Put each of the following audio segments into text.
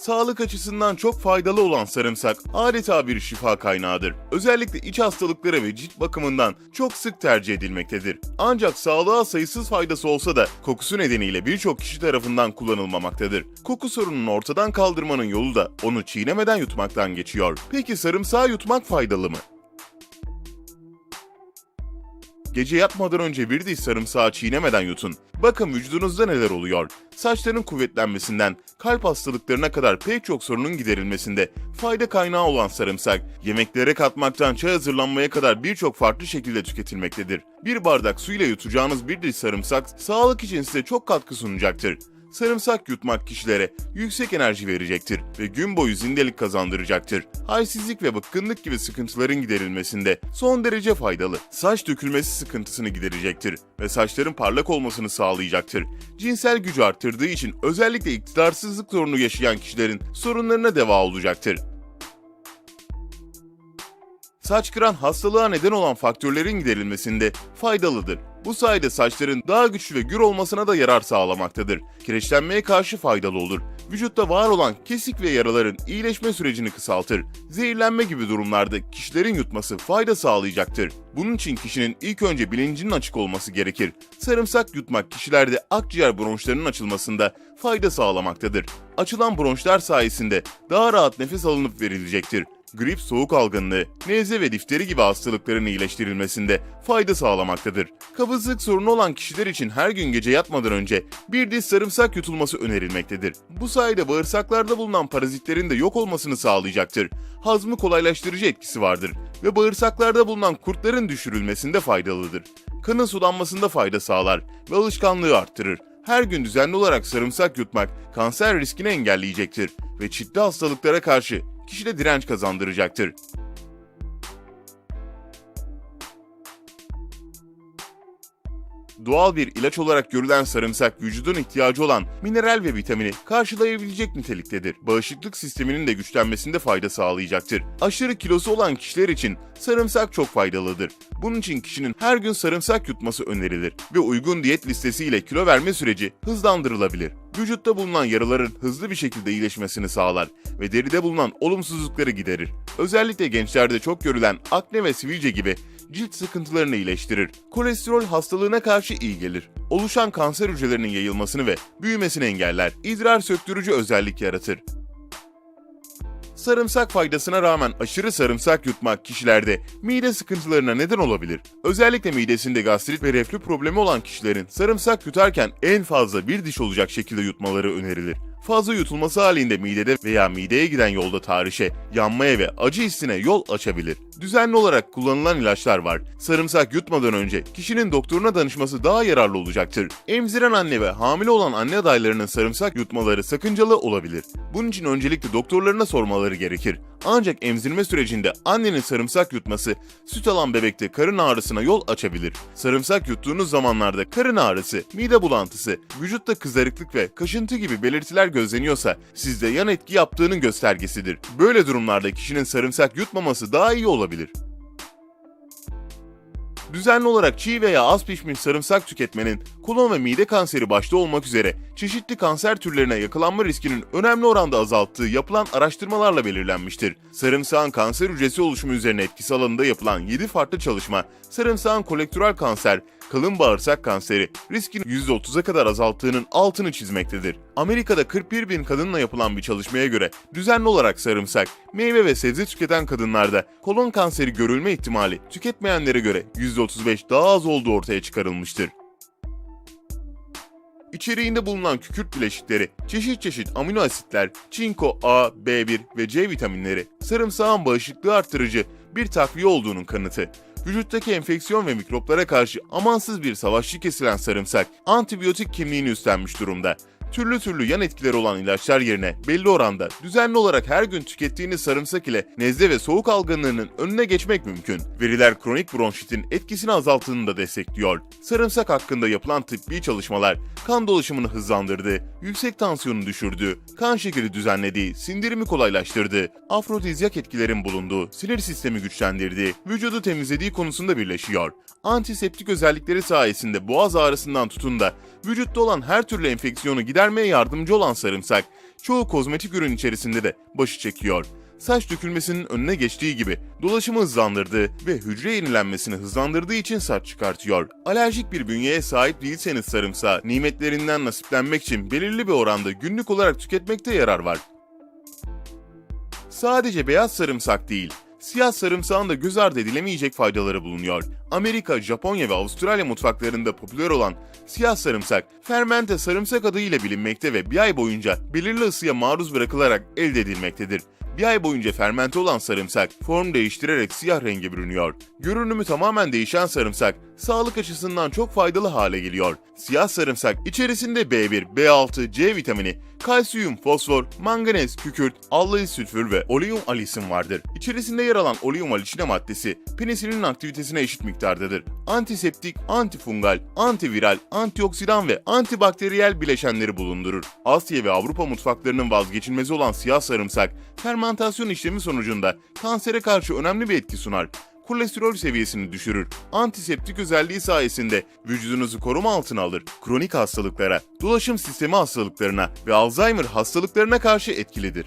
Sağlık açısından çok faydalı olan sarımsak adeta bir şifa kaynağıdır. Özellikle iç hastalıkları ve cilt bakımından çok sık tercih edilmektedir. Ancak sağlığa sayısız faydası olsa da kokusu nedeniyle birçok kişi tarafından kullanılmamaktadır. Koku sorununu ortadan kaldırmanın yolu da onu çiğnemeden yutmaktan geçiyor. Peki sarımsağı yutmak faydalı mı? Gece yatmadan önce bir diş sarımsağı çiğnemeden yutun. Bakın vücudunuzda neler oluyor. Saçların kuvvetlenmesinden kalp hastalıklarına kadar pek çok sorunun giderilmesinde fayda kaynağı olan sarımsak, yemeklere katmaktan çay hazırlanmaya kadar birçok farklı şekilde tüketilmektedir. Bir bardak suyla yutacağınız bir diş sarımsak sağlık için size çok katkı sunacaktır. Sarımsak yutmak kişilere yüksek enerji verecektir ve gün boyu zindelik kazandıracaktır. Halsizlik ve bıkkınlık gibi sıkıntıların giderilmesinde son derece faydalı. Saç dökülmesi sıkıntısını giderecektir ve saçların parlak olmasını sağlayacaktır. Cinsel gücü arttırdığı için özellikle iktidarsızlık sorunu yaşayan kişilerin sorunlarına deva olacaktır. Saç kıran hastalığa neden olan faktörlerin giderilmesinde faydalıdır. Bu sayede saçların daha güçlü ve gür olmasına da yarar sağlamaktadır. Kireçlenmeye karşı faydalı olur. Vücutta var olan kesik ve yaraların iyileşme sürecini kısaltır. Zehirlenme gibi durumlarda kişilerin yutması fayda sağlayacaktır. Bunun için kişinin ilk önce bilincinin açık olması gerekir. Sarımsak yutmak kişilerde akciğer bronşlarının açılmasında fayda sağlamaktadır. Açılan bronşlar sayesinde daha rahat nefes alınıp verilecektir grip, soğuk algınlığı, nezle ve difteri gibi hastalıkların iyileştirilmesinde fayda sağlamaktadır. Kabızlık sorunu olan kişiler için her gün gece yatmadan önce bir diş sarımsak yutulması önerilmektedir. Bu sayede bağırsaklarda bulunan parazitlerin de yok olmasını sağlayacaktır. Hazmı kolaylaştırıcı etkisi vardır ve bağırsaklarda bulunan kurtların düşürülmesinde faydalıdır. Kanın sulanmasında fayda sağlar ve alışkanlığı arttırır. Her gün düzenli olarak sarımsak yutmak kanser riskini engelleyecektir ve çeşitli hastalıklara karşı kişide direnç kazandıracaktır. Doğal bir ilaç olarak görülen sarımsak vücudun ihtiyacı olan mineral ve vitamini karşılayabilecek niteliktedir. Bağışıklık sisteminin de güçlenmesinde fayda sağlayacaktır. Aşırı kilosu olan kişiler için sarımsak çok faydalıdır. Bunun için kişinin her gün sarımsak yutması önerilir ve uygun diyet listesiyle kilo verme süreci hızlandırılabilir. Vücutta bulunan yaraların hızlı bir şekilde iyileşmesini sağlar ve deride bulunan olumsuzlukları giderir. Özellikle gençlerde çok görülen akne ve sivilce gibi cilt sıkıntılarını iyileştirir. Kolesterol hastalığına karşı iyi gelir. Oluşan kanser hücrelerinin yayılmasını ve büyümesini engeller. İdrar söktürücü özellik yaratır. Sarımsak faydasına rağmen aşırı sarımsak yutmak kişilerde mide sıkıntılarına neden olabilir. Özellikle midesinde gastrit ve reflü problemi olan kişilerin sarımsak yutarken en fazla bir diş olacak şekilde yutmaları önerilir. Fazla yutulması halinde midede veya mideye giden yolda tarihçe, yanmaya ve acı hissine yol açabilir. Düzenli olarak kullanılan ilaçlar var. Sarımsak yutmadan önce kişinin doktoruna danışması daha yararlı olacaktır. Emziren anne ve hamile olan anne adaylarının sarımsak yutmaları sakıncalı olabilir. Bunun için öncelikle doktorlarına sormaları gerekir. Ancak emzirme sürecinde annenin sarımsak yutması süt alan bebekte karın ağrısına yol açabilir. Sarımsak yuttuğunuz zamanlarda karın ağrısı, mide bulantısı, vücutta kızarıklık ve kaşıntı gibi belirtiler gözleniyorsa sizde yan etki yaptığının göstergesidir. Böyle durumlarda kişinin sarımsak yutmaması daha iyi olabilir. Düzenli olarak çiğ veya az pişmiş sarımsak tüketmenin kolon ve mide kanseri başta olmak üzere çeşitli kanser türlerine yakalanma riskinin önemli oranda azalttığı yapılan araştırmalarla belirlenmiştir. Sarımsağın kanser hücresi oluşumu üzerine etkisi alanında yapılan 7 farklı çalışma, sarımsağın kolektüral kanser, kalın bağırsak kanseri riskini %30'a kadar azalttığının altını çizmektedir. Amerika'da 41 bin kadınla yapılan bir çalışmaya göre düzenli olarak sarımsak, meyve ve sebze tüketen kadınlarda kolon kanseri görülme ihtimali tüketmeyenlere göre %35 daha az olduğu ortaya çıkarılmıştır. İçeriğinde bulunan kükürt bileşikleri, çeşit çeşit amino asitler, çinko, A, B1 ve C vitaminleri, sarımsağın bağışıklığı artırıcı bir takviye olduğunun kanıtı. Vücuttaki enfeksiyon ve mikroplara karşı amansız bir savaşçı kesilen sarımsak, antibiyotik kimliğini üstlenmiş durumda. Türlü türlü yan etkileri olan ilaçlar yerine belli oranda düzenli olarak her gün tükettiğiniz sarımsak ile nezle ve soğuk algınlığının önüne geçmek mümkün. Veriler kronik bronşitin etkisini azalttığını da destekliyor. Sarımsak hakkında yapılan tıbbi çalışmalar kan dolaşımını hızlandırdı, yüksek tansiyonu düşürdü, kan şekeri düzenledi, sindirimi kolaylaştırdı, afrodizyak etkilerin bulunduğu, sinir sistemi güçlendirdi, vücudu temizlediği konusunda birleşiyor. Antiseptik özellikleri sayesinde boğaz ağrısından tutun da vücutta olan her türlü enfeksiyonu gidermeye yardımcı olan sarımsak, çoğu kozmetik ürün içerisinde de başı çekiyor. Saç dökülmesinin önüne geçtiği gibi dolaşımı hızlandırdığı ve hücre yenilenmesini hızlandırdığı için saç çıkartıyor. Alerjik bir bünyeye sahip değilseniz sarımsağı nimetlerinden nasiplenmek için belirli bir oranda günlük olarak tüketmekte yarar var. Sadece beyaz sarımsak değil, siyah sarımsağın da göz ardı edilemeyecek faydaları bulunuyor. Amerika, Japonya ve Avustralya mutfaklarında popüler olan siyah sarımsak, fermente sarımsak adıyla bilinmekte ve bir ay boyunca belirli ısıya maruz bırakılarak elde edilmektedir. Bir ay boyunca fermente olan sarımsak form değiştirerek siyah renge bürünüyor. Görünümü tamamen değişen sarımsak sağlık açısından çok faydalı hale geliyor. Siyah sarımsak içerisinde B1, B6, C vitamini, kalsiyum, fosfor, manganez, kükürt, allayı sülfür ve oleum alisin vardır. İçerisinde yer alan oleum alicine maddesi penisilinin aktivitesine eşit miktardadır. Antiseptik, antifungal, antiviral, antioksidan ve antibakteriyel bileşenleri bulundurur. Asya ve Avrupa mutfaklarının vazgeçilmezi olan siyah sarımsak, fermentasyon işlemi sonucunda kansere karşı önemli bir etki sunar kolesterol seviyesini düşürür. Antiseptik özelliği sayesinde vücudunuzu koruma altına alır. Kronik hastalıklara, dolaşım sistemi hastalıklarına ve Alzheimer hastalıklarına karşı etkilidir.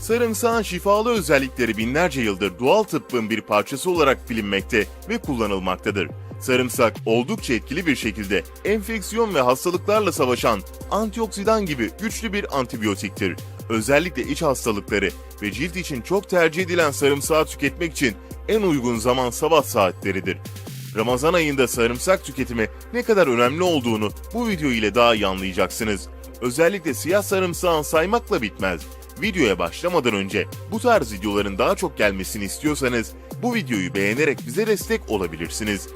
Sarımsağın şifalı özellikleri binlerce yıldır doğal tıbbın bir parçası olarak bilinmekte ve kullanılmaktadır. Sarımsak oldukça etkili bir şekilde enfeksiyon ve hastalıklarla savaşan antioksidan gibi güçlü bir antibiyotiktir. Özellikle iç hastalıkları ve cilt için çok tercih edilen sarımsağı tüketmek için en uygun zaman sabah saatleridir. Ramazan ayında sarımsak tüketimi ne kadar önemli olduğunu bu video ile daha iyi anlayacaksınız. Özellikle siyah sarımsağın saymakla bitmez. Videoya başlamadan önce bu tarz videoların daha çok gelmesini istiyorsanız bu videoyu beğenerek bize destek olabilirsiniz.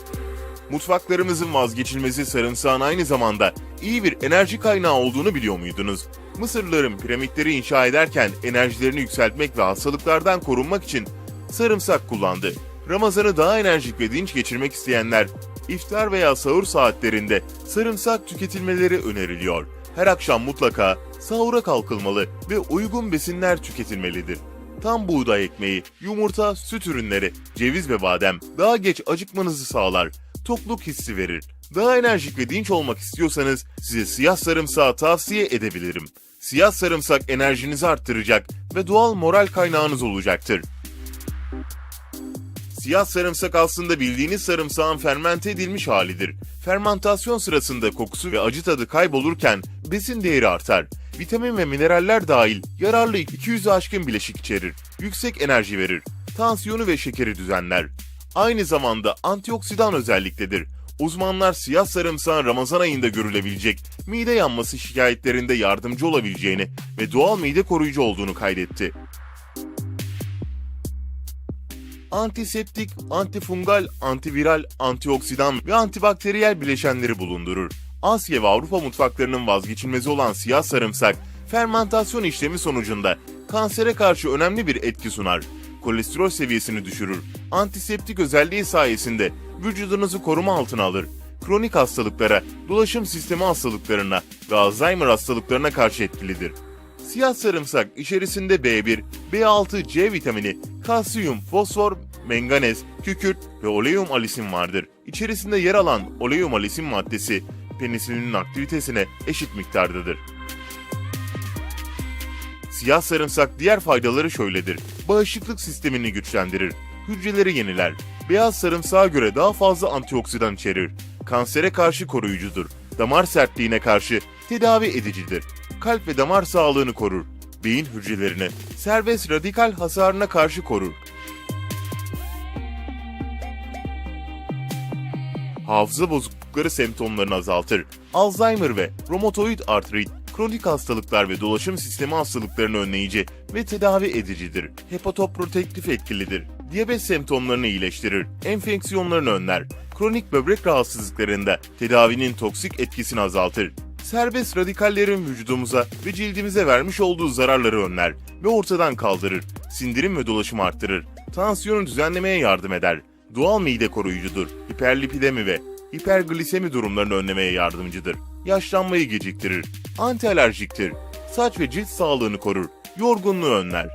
Mutfaklarımızın vazgeçilmezi sarımsağın aynı zamanda iyi bir enerji kaynağı olduğunu biliyor muydunuz? Mısırlıların piramitleri inşa ederken enerjilerini yükseltmek ve hastalıklardan korunmak için sarımsak kullandı. Ramazanı daha enerjik ve dinç geçirmek isteyenler iftar veya sahur saatlerinde sarımsak tüketilmeleri öneriliyor. Her akşam mutlaka sahura kalkılmalı ve uygun besinler tüketilmelidir. Tam buğday ekmeği, yumurta, süt ürünleri, ceviz ve badem daha geç acıkmanızı sağlar. Tokluk hissi verir. Daha enerjik ve dinç olmak istiyorsanız size siyah sarımsağı tavsiye edebilirim. Siyah sarımsak enerjinizi arttıracak ve doğal moral kaynağınız olacaktır. Siyah sarımsak aslında bildiğiniz sarımsağın fermente edilmiş halidir. Fermentasyon sırasında kokusu ve acı tadı kaybolurken besin değeri artar. Vitamin ve mineraller dahil yararlı 200'ü aşkın bileşik içerir. Yüksek enerji verir. Tansiyonu ve şekeri düzenler. Aynı zamanda antioksidan özelliktedir. Uzmanlar siyah sarımsağın Ramazan ayında görülebilecek mide yanması şikayetlerinde yardımcı olabileceğini ve doğal mide koruyucu olduğunu kaydetti. Antiseptik, antifungal, antiviral, antioksidan ve antibakteriyel bileşenleri bulundurur. Asya ve Avrupa mutfaklarının vazgeçilmezi olan siyah sarımsak, fermentasyon işlemi sonucunda kansere karşı önemli bir etki sunar. Kolesterol seviyesini düşürür. Antiseptik özelliği sayesinde vücudunuzu koruma altına alır. Kronik hastalıklara, dolaşım sistemi hastalıklarına ve Alzheimer hastalıklarına karşı etkilidir. Siyah sarımsak içerisinde B1, B6, C vitamini, kalsiyum, fosfor, menganez, kükürt ve oleum alisin vardır. İçerisinde yer alan oleum alisin maddesi penisilinin aktivitesine eşit miktardadır. Siyah sarımsak diğer faydaları şöyledir. Bağışıklık sistemini güçlendirir, hücreleri yeniler. Beyaz sarımsağa göre daha fazla antioksidan içerir. Kansere karşı koruyucudur. Damar sertliğine karşı tedavi edicidir. Kalp ve damar sağlığını korur. Beyin hücrelerini serbest radikal hasarına karşı korur. Hafıza bozuklukları semptomlarını azaltır. Alzheimer ve romatoid artrit, kronik hastalıklar ve dolaşım sistemi hastalıklarını önleyici ve tedavi edicidir. Hepatoprotektif etkilidir. Diyabet semptomlarını iyileştirir. Enfeksiyonlarını önler. Kronik böbrek rahatsızlıklarında tedavinin toksik etkisini azaltır. Serbest radikallerin vücudumuza ve cildimize vermiş olduğu zararları önler ve ortadan kaldırır. Sindirim ve dolaşımı arttırır. Tansiyonu düzenlemeye yardım eder. Doğal mide koruyucudur. Hiperlipidemi ve hiperglisemi durumlarını önlemeye yardımcıdır. Yaşlanmayı geciktirir. Antialerjiktir. Saç ve cilt sağlığını korur. Yorgunluğu önler.